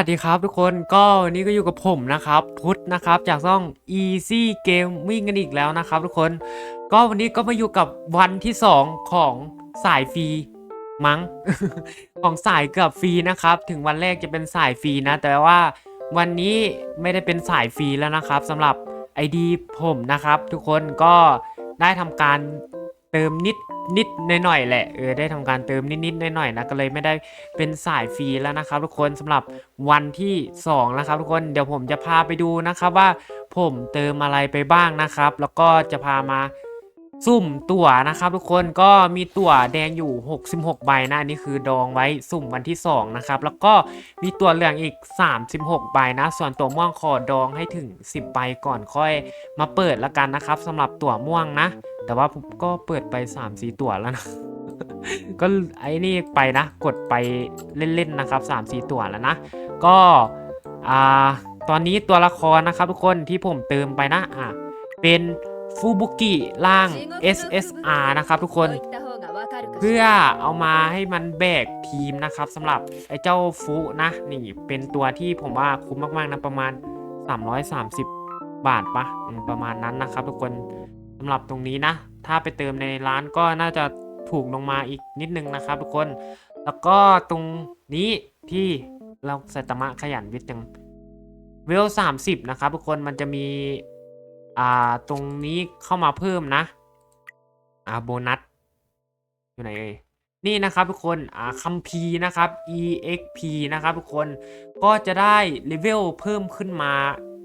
วัสดีครับทุกคนก็วันนี้ก็อยู่กับผมนะครับ พุทธนะครับจากช่อง Easy Gaming กันอีกแล้วนะครับ ทุกคนก็วันนี้ก็มาอยู่กับวันที่ 2 ของสายฟรีมั้ง ของสายเกือบฟรีนะครับ ถึงวันแรกจะเป็นสายฟรีนะ แต่ว่าวันนี้ไม่ได้เป็นสายฟรีแล้วนะครับสำหรับ ID ผมนะครับ ทุกคนก็ได้ทำการเติมนิด นิดหน่อยๆแหละเออได้ทำการเติมนิดนิดๆหน่อยๆนะก็เลยไม่ได้เป็นสายฟรีแล้วนะครับทุกคนสำหรับวันที่2นะครับทุกคนเดี๋ยวผมจะพาไปดูนะครับว่าผมเติมอะไรไปบ้างนะครับ แล้วก็จะพามาซุ่มตั๋วนะครับทุกคนก็มีตั๋วแดงอยู่ 66 ใบนะอันนี่คือดองไว้สุ่มวันที่ 2 นะครับ แล้วก็มีตั๋วเหลืองอีก 36 ใบนะ ส่วนตั๋วม่วงขอดองให้ถึง 10 ใบก่อนค่อยมาเปิดละกันนะครับสำหรับตั๋วม่วงนะ แต่ว่าผมก็เปิดไป3 4ตั๋วแล้วนะ ก็ไอ้นี่ไปนะ กดไปเล่นๆนะครับ3 4ตั๋วแล้วนะ ก็อ่าตอนนี้ตัวละครนะครับทุกคนที่ผมเติมไปนะอะเป็นฟูบุกิล่าง SSR นะครับทุกคนเพื่อเอามาให้มันแบกทีมนะครับสำหรับไอ้เจ้าฟุนะนี่เป็นตัวที่ผมว่าคุ้มมากๆนะประมาณ 330 บาทปะประมาณนั้นนะครับทุกคน สำหรับตรงนี้นะ ถ้าไปเติมในร้านก็น่าจะถูกลงมาอีกนิดนึงนะครับทุกคน แล้วก็ตรงนี้ที่เราไซตามะขยันวิทย์ยังเวล30นะครับทุกคนมันจะมีอ่าตรงนี้เข้ามาเพิ่มนะอ่าโบนัสอยู่ไหนเอ่ยนี่นะครับทุกคนอ่าคัมพีนะครับ exp นะครับทุกคนก็จะได้เลเวลเพิ่มขึ้นมา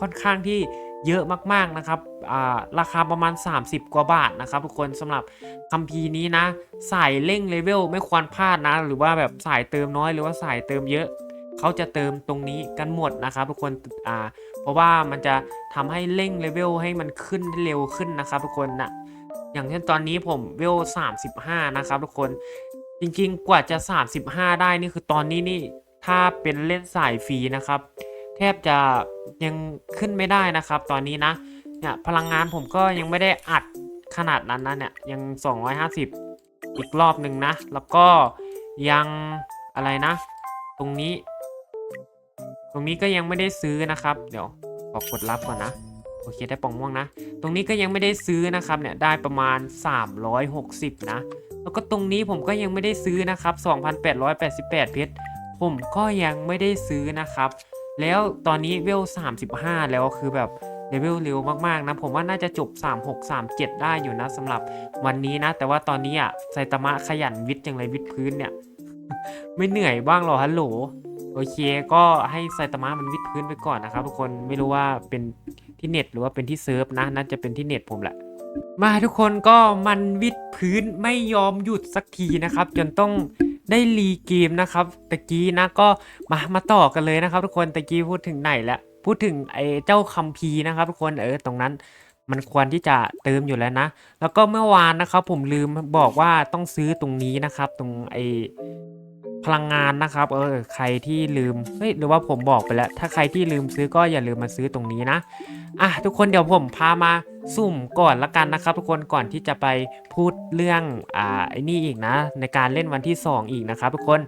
ค่อนข้างที่ เยอะมากๆนะครับาราคาประมาณ 30 กว่าบาทนะครับทุกคนสำหรับคัมพีร์นี้นะ สายเร่งเลเวลไม่ควรพลาดนะ หรือว่าแบบสายเติมน้อยหรือว่าสายเติมเยอะเขาจะเติมตรงนี้กันหมดนะครับทุกคนอ่าเพราะว่ามันจะทำให้เร่งเลเวลให้มันขึ้นเร็วขึ้นนะครับทุกคนนะอย่างเช่นตอนนี้ผมเวล 35 นะครับทุกคนจริงๆ กว่าจะ 35 ได้นี่คือตอนนี้นี่ถ้าเป็นเล่นสายฟรีนะครับ แทบจะยังขึ้นไม่ได้นะครับ ตอนนี้นะเนี่ยพลังงานผมก็ยังไม่ได้อัดขนาดนั้นนะเนี่ยยัง 250 อีกรอบหนึ่งนะ แล้วก็ยังอะไรนะ ตรงนี้ ตรงนี้ก็ยังไม่ได้ซื้อนะครับ เดี๋ยวขอกดรับก่อนนะโอเคได้ปองม่วงนะ ตรงนี้ก็ยังไม่ได้ซื้อนะครับเนี่ยได้ประมาณ 360 นะ แล้วก็ตรงนี้ผมก็ยังไม่ได้ซื้อนะครับ 2,888 เพชรผมก็ยังไม่ได้ซื้อนะครับ แล้วตอนนี้เวล 35 แล้วคือแบบเลเวลเร็วมากๆนะผมว่าน่าจะจบ 36 37 ได้อยู่นะสำหรับวันนี้นะ แต่ว่าตอนนี้อะไซตามะขยันวิทย์อย่างไรวิทย์พื้นเนี่ย ไม่เหนื่อยบ้างหรอฮัลโหลโอเคก็ให้ไซตามะมันวิดพื้นไปก่อนนะครับทุกคนไม่รู้ว่าเป็นที่เน็ตหรือว่าเป็นที่เซิร์ฟนะน่าจะเป็นที่เน็ตผมแหละมาทุกคนก็มันวิดพื้นไม่ยอมหยุดสักทีนะครับ จนต้อง ได้รีเกมนะครับตะกี้นะก็มามาต่อกันเลยนะครับ ทุกคนตะกี้พูดถึงไหนแล้วพูดถึงไอ้เจ้าคัมพีร์นะครับ ทุกคนเออตรงนั้นมันควรที่จะเติมอยู่แล้วนะ แล้วก็เมื่อวานนะครับ ผมลืมบอกว่าต้องซื้อตรงนี้นะครับ ตรงไอ้พลังงานนะครับเออใครที่ลืมเฮ้ยหรือว่าผมบอกไปแล้ว ถ้าใครที่ลืมซื้อก็อย่าลืมมาซื้อตรงนี้นะ อะทุกคนเดี๋ยวผมพามาสุ่มก่อนละกันนะครับ ทุกคนก่อนที่จะไปพูดเรื่องอ่าไอ้นี่อีกนะ ในการเล่นวันที่ 2 อีกนะครับ ทุกคน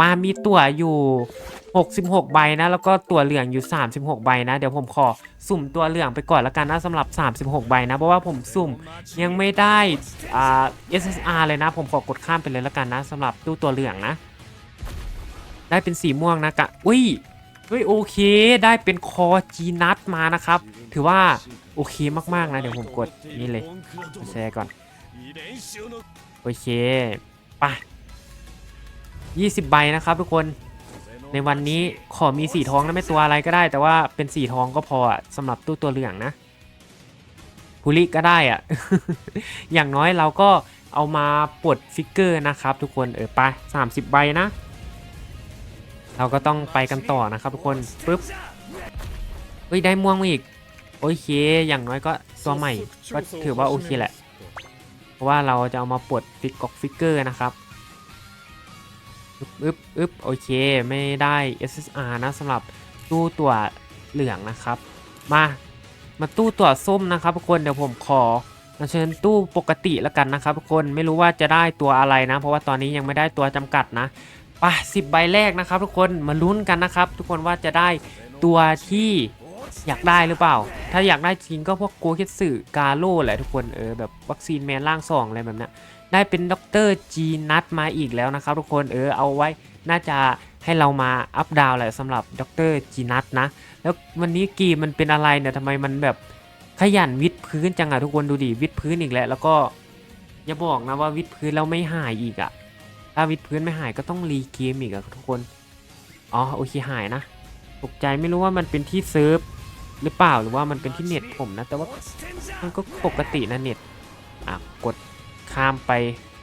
มามีตั๋วอยู่ 66 ใบนะ แล้วก็ตั๋วเหลืองอยู่ 36 ใบนะ เดี๋ยวผมขอสุ่มตัวเหลืองไปก่อนละกันนะสำหรับ 36 ใบนะ เพราะว่าผมสุ่มยังไม่ได้อ่า SSR เลยนะ ผมขอกดข้ามไปเลยละกันนะสำหรับตู้ตัวเหลืองนะ ได้เป็นสีม่วงนะกะอุ้ย เฮ้ยโอเคได้เป็นคอจีนัทมานะครับ ถือว่าโอเคมากๆนะ เดี๋ยวผมกดนี่เลยแชร์ก่อน โอเคไป20 ใบนะครับทุกคนในวันนี้ขอมีสีทองนะไม่ตัวอะไรก็ได้ แต่ว่าเป็นสีทองก็พอสำหรับตู้ตัวเหลืองนะภูริก็ได้อะอย่างน้อยเราก็เอามาปลดฟิกเกอร์นะครับทุกคนเออไป30 ใบนะ เราก็ต้องไปกันต่อนะครับทุกคนปึ๊บเฮ้ยได้ม่วงมาอีกโอเค อย่างน้อยก็ตัวใหม่ก็ถือว่าโอเคแหละ เพราะว่าเราจะเอามาปลดฟิกกอกฟิกเกอร์นะครับอึ๊บอึ๊บอึ๊บโอเค ไม่ได้ SSR นะสำหรับตู้ตัวเหลืองนะครับ มา มาตู้ตัวส้มนะครับทุกคนเดี๋ยวผมขอมาเชิญตู้ปกติแล้วกันนะครับทุกคนไม่รู้ว่าจะได้ตัวอะไรนะ เพราะว่าตอนนี้ยังไม่ได้ตัวจำกัดนะ ป่ะสิบใบแรกนะครับ ทุกคนมาลุ้นกันนะครับ ทุกคนว่าจะได้ตัวที่อยากได้หรือเปล่า ถ้าอยากได้จริงก็พวกโกเคสึกาโร่แหละทุกคนเออแบบวัคซีนแมนร่างสองอะไรแบบนี้ได้เป็นด็อกเตอร์จีนัทมาอีกแล้วนะครับ ทุกคนเออเอาไว้น่าจะให้เรามาอัพดาวแหละสำหรับด็อกเตอร์จีนัทนะ แล้ววันนี้กีมันเป็นอะไรเนี่ยทำไมมันแบบขยันวิดพื้นจังอะทุกคนดูดิวิดพื้นอีกแล้ว แล้วก็อย่าบอกนะว่าวิดพื้นแล้วไม่หายอีกอะ ถ้าวิดพื้นไม่หายก็ต้องรีเกมอีกอะทุกคน อ๋อโอเคหายนะ ตกใจไม่รู้ว่ามันเป็นที่เซิร์ฟหรือเปล่าหรือว่ามันเป็นที่เน็ตผมนะ แต่ว่ามันก็ปกตินะเน็ต อะกดข้ามไป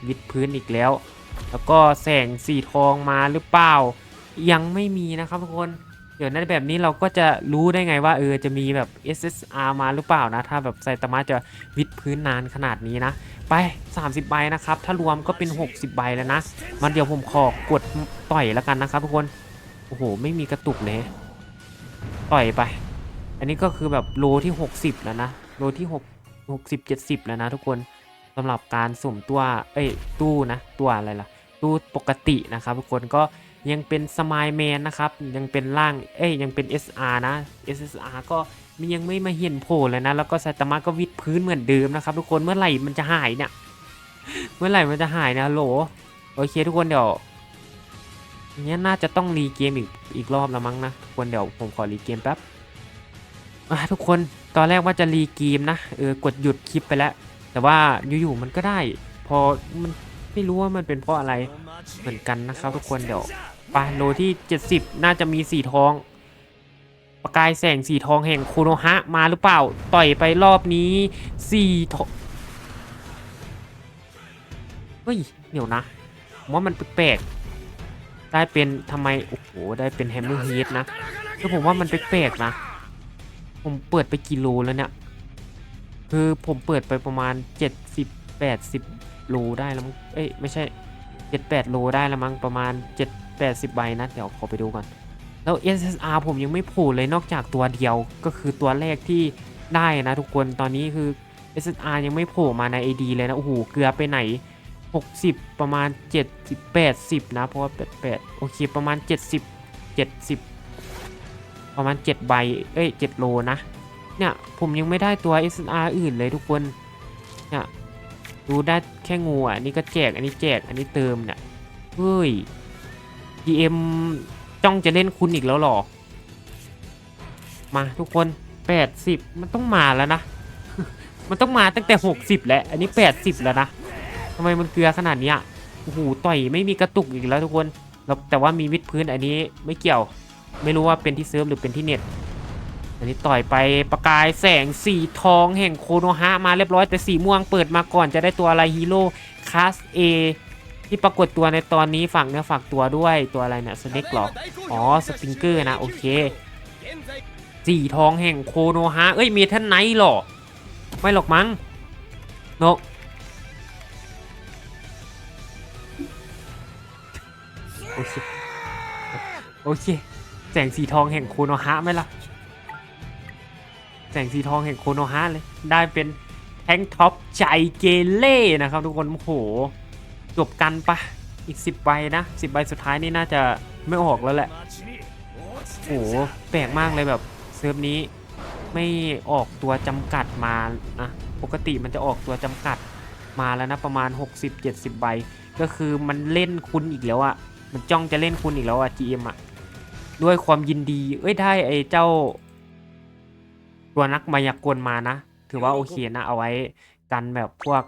วิดพื้นอีกแล้ว แล้วก็แสงสีทองมาหรือเปล่า ยังไม่มีนะครับทุกคน ดี๋ยวนั้นแบบนี้เราก็จะรู้ได้ไงว่าเออจะมีแบบ SSR มาหรือเปล่านะ ถ้าแบบไซตามะจะวิดพื้นนานขนาดนี้นะ ไป 30 ใบนะครับ ถ้ารวมก็เป็น 60 ใบแล้วนะ มันเดี๋ยวผมขอกดต่อยแล้วกันนะครับทุกคน โอ้โห ไม่มีกระตุกเลยต่อยไป อันนี้ก็คือแบบโลที่ 60 แล้วนะ โลที่ 6 60 70 แล้วนะทุกคนสำหรับการสุ่มตัว เอ้ย ตู้นะ ตัวอะไรล่ะ ตู้ปกตินะครับทุกคนก็ ยังเป็นสมายแมนนะครับ ยังเป็นร่าง เอ้ย ยังเป็น SR นะ SSR ก็มันยังไม่มาเห็นโผล่เลยนะ แล้วก็ไซตามะก็วิดพื้นเหมือนเดิมนะครับ ทุกคน เมื่อไหร่มันจะหายเนี่ย เมื่อไหร่มันจะหายนะโหล โอเคทุกคนเดี๋ยวเงี้ยน่าจะต้องรีเกมอีกอีกรอบแล้วมั้งนะทุกคนเดี๋ยวผมขอรีเกมแป๊บอะทุกคน ตอนแรกว่าจะรีเกมนะ เออกดหยุดคลิปไปแล้ว แต่ว่าอยู่ๆมันก็ได้ พอมันไม่รู้ว่ามันเป็นเพราะอะไรเหมือนกันนะครับทุกคนเดี๋ยว ไปโลที่ 70 น่าจะมีสีทอง ประกายแสงสีทองแห่งโคโนฮะมาหรือเปล่า ต่อยไปรอบนี้สีทองเฮ้ยเดี๋ยวนะผมว่ามันแปลกๆได้เป็นทำไม โอ้โห ได้เป็นแฮมเมอร์เฮดนะแล้วผมว่ามันแปลกๆนะ ผมเปิดไปกี่โลแล้วเนี่ย คือผมเปิดไปประมาณ 70 80 โลได้แล้วมั้งเอ้ย ไม่ใช่ 78 โลได้แล้วมั้งประมาณ 7 80ใบนะ เดี๋ยวขอไปดูก่อน แล้ว SSR ผมยังไม่ผล่เลยนอกจากตัวเดียวก็คือตัวแรกที่ได้นะทุกคนตอนนี้คือ SSR ยังไม่โผล่มาใน ID เลยนะ โอ้โห เกลือไปไหน 60 ประมาณ 70 80 นะ เพราะว่า 88 โอเค ประมาณ 70 70 ประมาณ 7 ใบ เอ้ย 7 โลนะ เนี่ย ผมยังไม่ได้ตัว SNR อื่นเลยทุกคน เนี่ย ดูได้แค่งูอะอันนี่ก็แจก อันนี้แจก อันนี้เติมเนี่ย เฮ้ย GM จ้องจะเล่นคุณอีกแล้วหรอ มาทุกคน 80 มันต้องมาแล้วนะ มันต้องมาตั้งแต่ 60 แล้ว อันนี้ 80 แล้วนะทำไมมันเกลือขนาดนี้ยโอ้โหต่อยไม่มีกระตุกอีกแล้วทุกคนแล้วแต่ว่ามีวิดพื้นอันนี้ไม่เกี่ยว ไม่รู้ว่าเป็นที่เซิร์ฟหรือเป็นที่เน็ต อันนี้ต่อยไปประกายแสงสีทองแห่งโคโนฮะมาเรียบร้อยแต่สีม่วงเปิดมาก่อนจะได้ตัวอะไรฮีโร่คลาส A ที่ปรากฏตัวในตอนนี้ฝากเนื้อฝากตัวด้วยตัวอะไรเนี่ยสเน็กหรออ๋อสปริงเกอร์นะโอเคสีทองแห่งโคโนฮะเอ้ยมีท่านไนท์หรอ ไม่หรอกมั้งนกโอเคโอเคแสงสีทองแห่งโคโนฮะไหมล่ะแสงสีทองแห่งโคโนฮะเลย ได้เป็นแทงท็อปใจเกเล่นะครับทุกคนโอ้โห จบกันปะอีก 10ใบนะ10ใบสุดท้ายนี่น่าจะไม่ออกแล้วแหละโอ้โหแปลกมากเลยแบบเซิร์ฟนี้ไม่ออกตัวจำกัดมานะปกติมันจะออกตัวจำกัดมาแล้วนะประมาณ 60-70 ใบ ก็คือมันเล่นคุณอีกแล้วอะมันจ้องจะเล่นคุณอีกแล้วอะ GM อะด้วยความยินดี เอ้ยได้ไอ้เจ้า ตัวนักมายากลมานะ ถือว่าโอเคนะเอาไว้กันแบบพวก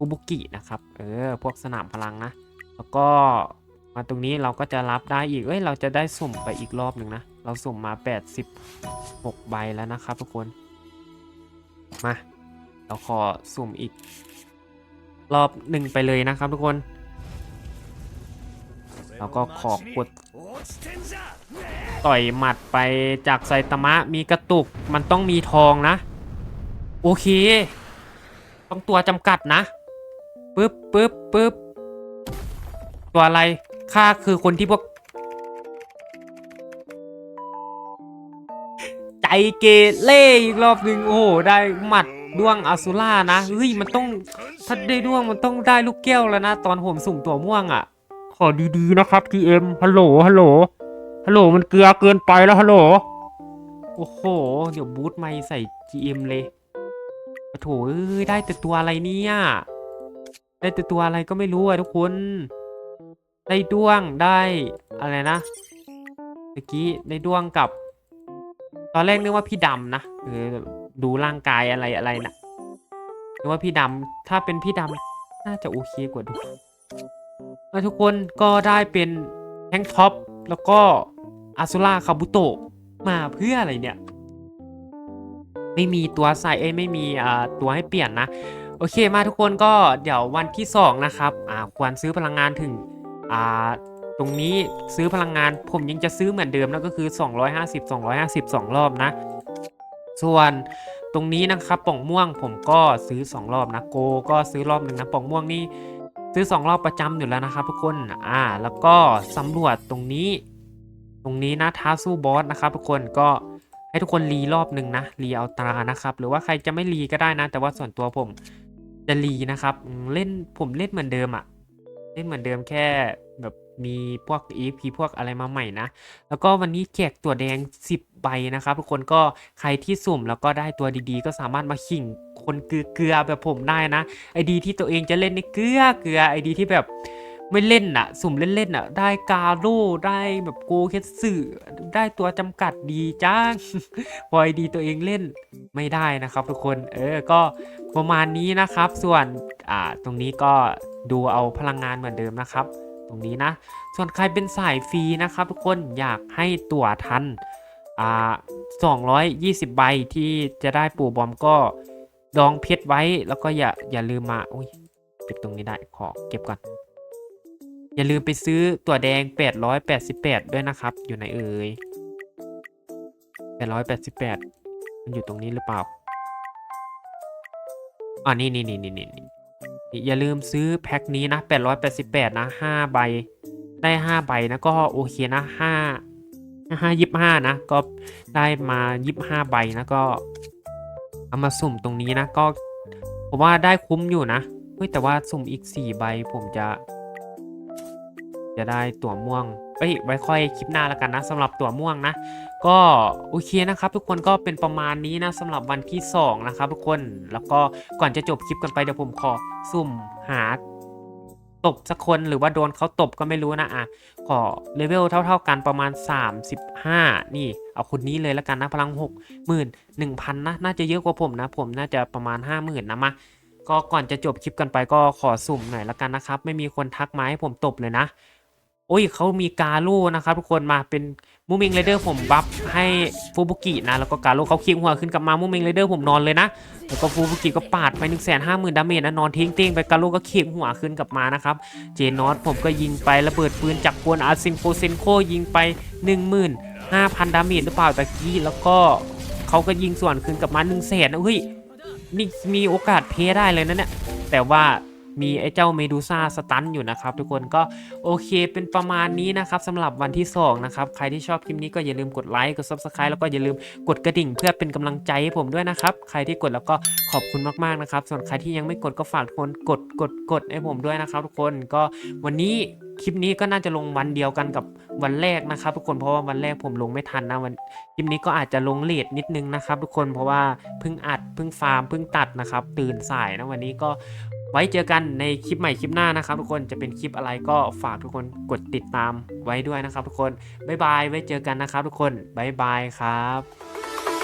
อุบุกินะครับ เออ พวกสนามพลังนะ แล้วก็มาตรงนี้เราก็จะรับได้อีก เอ้ย เราจะได้สุ่มไปอีกรอบหนึ่งนะ เราสุ่มมา 86 ใบแล้วนะครับทุกคน มา เราขอสุ่มอีก รอบหนึ่งไปเลยนะครับทุกคนแล้วก็ขอกด ต่อยหมัดไปจากไซตามะ มีกระตุก มันต้องมีทองนะ โอเคต้องตัวจำกัดนะ ปึ๊บปึ๊บปึ๊บตัวอะไรข้าคือคนที่พวก ใจเกเล่อีกรอบหนึ่งโอ้โหได้หมัดด้วงอาซูล่านะเฮ้ยมันต้องถ้าได้ด้วงมันต้องได้ลูกแก้วแล้วนะ ตอนผมสุ่มตัวม่วงอะ่ะ ขอดีๆนะครับ GM ฮัลโหลฮัลโหลฮัลโหลมันเกลือเกินไปแล้วฮัลโหลโอ้โห เดี๋ยวบูทไม่ใส่ GM เลยโอ้โถเอ้ยได้แต่ตัวอะไรเนี่ย ได้แต่ตัวอะไรก็ไม่รู้อะทุกคน ได้ด้วงได้อะไรนะเมื่อกี้ได้ด้วงกับ ตอนแรกนึกว่าพี่ดำนะเออดูร่างกายอะไรอะไรนะนึกว่าพี่ดำถ้าเป็นพี่ดำน่าจะโอเคกว่าดูแล้วทุกคนก็ได้เป็นแฮงท็อปแล้วก็อาซูราคาบุโตะมาเพื่ออะไรเนี่ย ไม่มีตัวใส่เอ้ยไม่มีอ่าตัวให้เปลี่ยนนะ โอเคมาทุกคนก็เดี๋ยววันที่ 2 นะครับอ่าควรซื้อพลังงานถึงอ่าตรงนี้ซื้อพลังงานผมยังจะซื้อเหมือนเดิมนะก็คือ 250 250 2 รอบนะ ส่วนตรงนี้นะครับป่องม่วงผมก็ซื้อ 2 รอบนะโกก็ซื้อรอบหนึ่งนะป่องม่วงนี่ซื้อ 2 รอบประจำอยู่แล้วนะครับทุกคนอ่าแล้วก็สำรวจตรงนี้ ตรงนี้นะท้าสู้บอสนะครับทุกคนก็ให้ทุกคนรีรอบหนึ่งนะรีเอาตรานะครับ หรือว่าใครจะไม่รีก็ได้นะ แต่ว่าส่วนตัวผม จะรีนะครับเล่นผมเล่นเหมือนเดิมอะเล่นเหมือนเดิมแค่แบบมีพวก EP พวกอะไรมาใหม่นะ แล้วก็วันนี้แจกตัวแดง 10 ใบนะครับ ทุกคนก็ใครที่สุ่มแล้วก็ได้ตัวดีๆ ก็สามารถมาขิงคนเกลือแบบผมได้นะไอดีที่ตัวเองจะเล่นในเกลือเกลือไอดีที่แบบ ไม่เล่นน่ะ สุ่มเล่นๆน่ะ ได้กาโร่ได้แบบโกเคสสึได้ตัวจำกัดดีจ้างพอไอดีตัวเองเล่นไม่ได้นะครับทุกคน เออ ก็ประมาณนี้นะครับ ส่วนอ่าตรงนี้ก็ดูเอาพลังงานเหมือนเดิมนะครับ ตรงนี้นะ ส่วนใครเป็นสายฟรีนะครับ ทุกคนอยากให้ตั๋วทันอ่า220 ใบที่จะได้ปู่บอมก็ดองเพชรไว้แล้วก็อย่าอย่าลืมมาอุ้ยเก็บตรงนี้ได้ขอเก็บก่อน อย่าลืมไปซื้อตั๋วแดง 888 ด้วยนะครับ อยู่ไหนเอ่ย888 มันอยู่ตรงนี้หรือเปล่าอ่านี่นี่นี่นี่นี่นี่อย่าลืมซื้อแพ็คนี้นะ 888 นะ 5 ใบ ได้ 5 ใบนะก็โอเคนะ 5 5 25 นะ ก็ได้มา 25 ใบนะก็เอามาสุ่มตรงนี้นะก็ผมว่าได้คุ้มอยู่นะเฮ้ยแต่ว่าสุ่มอีก 4 ใบผมจะ จะได้ตั๋วม่วงเอ้ยไว้ค่อยคลิปหน้าแล้วกันนะสำหรับตั๋วม่วงนะ ก็โอเคนะครับ ทุกคนก็เป็นประมาณนี้นะสำหรับวันที่ 2 นะครับ ทุกคนแล้วก็ก่อนจะจบคลิปกันไปเดี๋ยวผมขอสุ่มหาตบสักคนหรือว่าโดนเขาตบก็ไม่รู้นะอะขอเลเวลเท่า ๆกันประมาณ 35 นี่เอาคนนี้เลยแล้วกันนะพลัง 6 1 0 0 0นะน่าจะเยอะกว่าผมนะ ผมน่าจะประมาณ 50,000นะมาก็ก่อนจะจบคลิปกันไปก็ขอสุ่มหน่อยละกันนะครับ ไม่มีคนทักมาให้ผมตบเลยนะ โอ้ยเขามีกาโร่นะครับทุกคนมาเป็นมูมิงเรเดอร์ผมบัฟให้ฟูบุกินะแล้วก็กาโร่เขาคียงหัวขึ้นกลับมามูมิงเรเดอร์ผมนอนเลยนะแล้วก็ฟูบุกิก็ปาดไป1นึ่งแสนห้าหมื่นดาเมจนะนอนทิ้งเต้งไปกาโร่ก็คียงหัวขึ้นกลับมานะครับเจนอสผมก็ยิงไประเบิดปืนจากกวนอาซินโฟเซนโคยิงไป 15,000 ดาเมจหรือเปล่าตะกี้แล้วก็เขาก็ยิงส่วนคืนกลับมา1นึ่งแสนนะเฮ้ยนี่มีโอกาสเพได้เลยนะเนี่ยแต่ว่า มีไอ้เจ้าเมดูซ่าสตันอยู่นะครับ ทุกคนก็โอเคเป็นประมาณนี้นะครับสำหรับวันที่ 2 นะครับ ใครที่ชอบคลิปนี้ก็อย่าลืมกดไลค์กด Subscribe แล้วก็อย่าลืมกดกระดิ่งเพื่อเป็นกำลังใจให้ผมด้วยนะครับ ใครที่กดแล้วก็ขอบคุณมากๆนะครับ ส่วนใครที่ยังไม่กดก็ฝากทุกคนกดกดกดให้ผมด้วยนะครับ ทุกคนก็วันนี้คลิปนี้ก็น่าจะลงวันเดียวกันกับวันแรกนะครับ ทุกคนเพราะว่าวันแรกผมลงไม่ทันนะวันคลิปนี้ก็อาจจะลงเลทนิดนึงนะครับ ทุกคนเพราะว่าเพิ่งอัดเพิ่งฟาร์มเพิ่งตัดนะครับ ตื่นสายนะวันนี้ก็ ว้เจอกันในคลิปใหม่คลิปหน้านะครับ ทุกคนจะเป็นคลิปอะไรก็ฝากทุกคนกดติดตามไว้ด้วยนะครับ ทุกคนบ๊ายบายไว้เจอกันนะครับ ทุกคนบ๊ายบายครับ